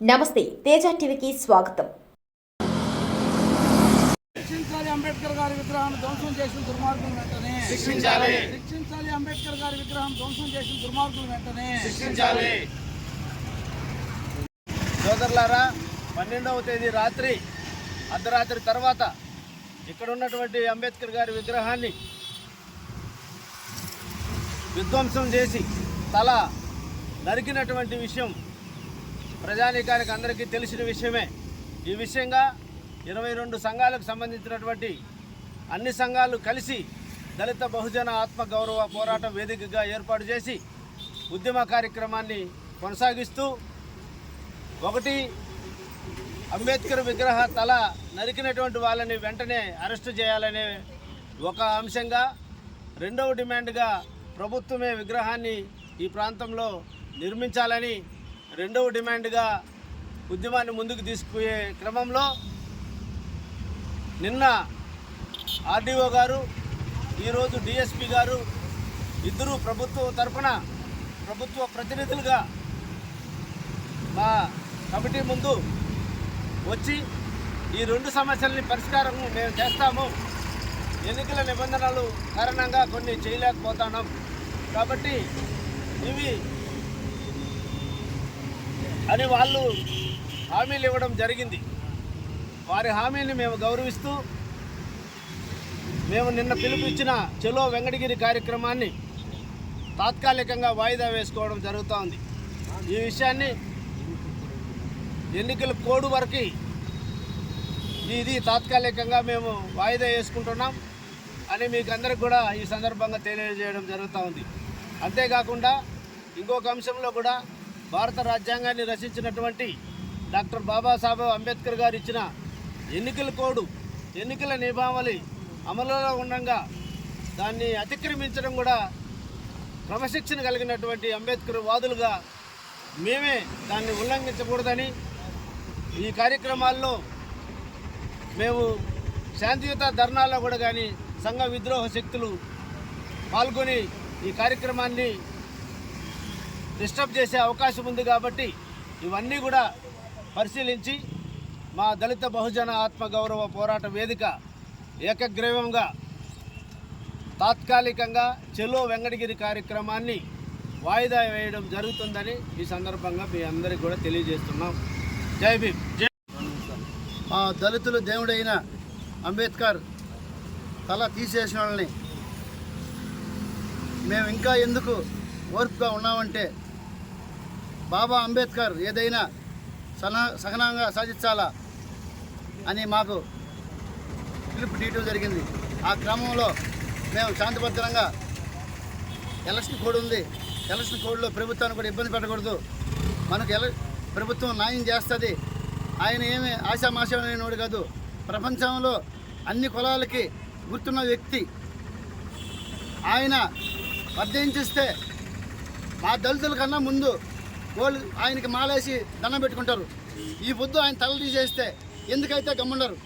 నమస్తే తేజ టీవీకి స్వాగతం. శిక్షించాలి అంబేద్కర్ గారి విగ్రహాన్ని ధ్వంసం చేసిన దుర్మార్గులు వెంటనే. శిక్షించాలి. శిక్షించాలి అంబేద్కర్ గారి విగ్రహం ధ్వంసం చేసిన దుర్మార్గులు వెంటనే. శిక్షించాలి. సోదరులారా పన్నెండవ తేదీ రాత్రి అర్ధరాత్రి తర్వాత ఇక్కడ ఉన్నటువంటి అంబేద్కర్ గారి విగ్రహాన్ని విధ్వంసం చేసి తల నరికినటువంటి విషయం ప్రజానీకానికి అందరికీ తెలిసిన విషయమే. ఈ విషయంగా ఇరవై రెండు సంఘాలకు సంబంధించినటువంటి అన్ని సంఘాలు కలిసి దళిత బహుజన ఆత్మ గౌరవ పోరాట వేదికగా ఏర్పాటు చేసి ఉద్యమ కార్యక్రమాన్ని కొనసాగిస్తూ ఒకటి అంబేద్కర్ విగ్రహ తల నరికినటువంటి వాళ్ళని వెంటనే అరెస్టు చేయాలనే ఒక అంశంగా రెండవ డిమాండ్గా ప్రభుత్వమే విగ్రహాన్ని ఈ ప్రాంతంలో నిర్మించాలని రెండవ డిమాండ్గా ఉద్యమాన్ని ముందుకు తీసుకుపోయే క్రమంలో నిన్న ఆర్డీఓ గారు ఈరోజు డిఎస్పి గారు ఇద్దరు ప్రభుత్వం తరఫున ప్రభుత్వ ప్రతినిధులుగా మా కమిటీ ముందు వచ్చి ఈ రెండు సమస్యల్ని పరిష్కారం మేము చేస్తాము. ఎన్నికల నిబంధనలు కారణంగా కొన్ని చేయలేకపోతున్నాం. కాబట్టి ఇవి అని వాళ్ళు హామీలు ఇవ్వడం జరిగింది. వారి హామీని మేము గౌరవిస్తూ మేము నిన్న పిలుపునిచ్చిన చెలో వెంకటగిరి కార్యక్రమాన్ని తాత్కాలికంగా వాయిదా వేసుకోవడం జరుగుతూ ఉంది. ఈ విషయాన్ని ఎన్నికల కోడ్ వరకు ఇది తాత్కాలికంగా మేము వాయిదా వేసుకుంటున్నాం అని మీకు అందరికి కూడా ఈ సందర్భంగా తెలియజేయడం జరుగుతూ ఉంది. అంతేకాకుండా ఇంకొక అంశంలో కూడా భారత రాజ్యాంగాన్ని రచించినటువంటి డాక్టర్ బాబాసాహెబ్ అంబేద్కర్ గారు ఇచ్చిన ఎన్నికల కోడ్ ఎన్నికల నియమావళి అమలులో ఉండగా దాన్ని అతిక్రమించడం కూడా క్రమశిక్షణ కలిగినటువంటి అంబేద్కర్ వాదులుగా మేమే దాన్ని ఉల్లంఘించకూడదని ఈ కార్యక్రమాల్లో మేము శాంతియుత ధర్నాల్లో కూడా కానీ సంఘ విద్రోహ శక్తులు పాల్గొని ఈ కార్యక్రమాన్ని డిస్టర్బ్ చేసే అవకాశం ఉంది కాబట్టి ఇవన్నీ కూడా పరిశీలించి మా దళిత బహుజన ఆత్మగౌరవ పోరాట వేదిక ఏకగ్రీవంగా తాత్కాలికంగా చెలో వెంకటగిరి కార్యక్రమాన్ని వాయిదా వేయడం జరుగుతుందని ఈ సందర్భంగా మీ అందరికీ కూడా తెలియజేస్తున్నాం. జై భీమ్. జై మా దళితులు దేవుడైన అంబేద్కర్ తల తీసేసిన వాళ్ళని మేము ఇంకా ఎందుకు ఓర్పుగా ఉన్నామంటే బాబా అంబేద్కర్ ఏదైనా సన సహనంగా సాధించాలా అని మాకు పిలుపు తీయటం జరిగింది. ఆ క్రమంలో మేము శాంతిభద్రంగా ఎలక్షన్ కోడ్ ఉంది. ఎలక్షన్ కోడ్లో ప్రభుత్వాన్ని కూడా ఇబ్బంది పెట్టకూడదు. మనకు ఎల ప్రభుత్వం న్యాయం చేస్తుంది. ఆయన ఏమి ఆశామాషమైనవాడు కాదు. ప్రపంచంలో అన్ని కులాలకి గుర్తున్న వ్యక్తి. ఆయన వర్ధించిస్తే మా దళితుల కన్నా ముందు వాళ్ళు ఆయనకి మాలేసి దండం పెట్టుకుంటారు. ఈ పొద్దు ఆయన తల తీసేస్తే ఎందుకైతే గమ్ముండరు?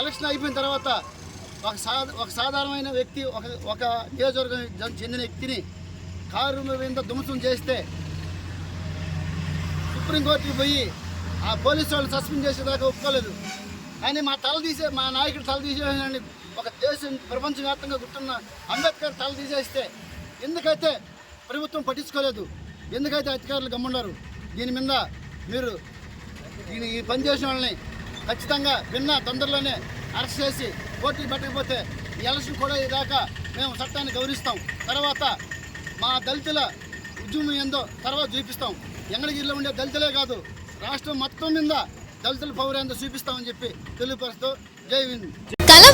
ఎలక్షన్ అయిపోయిన తర్వాత ఒక సా ఒక సాధారణమైన వ్యక్తి ఒక ఒక నియోజకవర్గం చెందిన వ్యక్తిని కారు మీద ధ్వంసం చేస్తే సుప్రీంకోర్టుకి పోయి ఆ పోలీసు వాళ్ళు సస్పెండ్ చేసేదాకా ఒప్పుకోలేదు. కానీ మా తల తీసే మా నాయకుడు తల తీసేయాలని ఒక దేశం ప్రపంచవ్యాప్తంగా గుర్తున్న అంబేద్కర్ తల తీసేస్తే ఎందుకైతే ప్రభుత్వం పట్టించుకోలేదు? ఎందుకైతే అధికారులు గమ్మున్నారు దీని మీద మీరు దీని ఈ పనిచేసిన వాళ్ళని ఖచ్చితంగా విన్న తొందరలోనే అరెస్ట్ చేసి కోర్టుకు పెట్టకపోతే ఈ ఎలక్షన్ కూడా ఇదాకా మేము చట్టాన్ని గౌరవిస్తాం. తర్వాత మా దళితుల ఉద్యమం ఏందో తర్వాత చూపిస్తాం. ఎంగళగిరిలో ఉండే దళితులే కాదు రాష్ట్రం మొత్తం మీద దళితుల పౌరేందో చూపిస్తామని చెప్పి తెలియపరుస్తూ జై హింద్.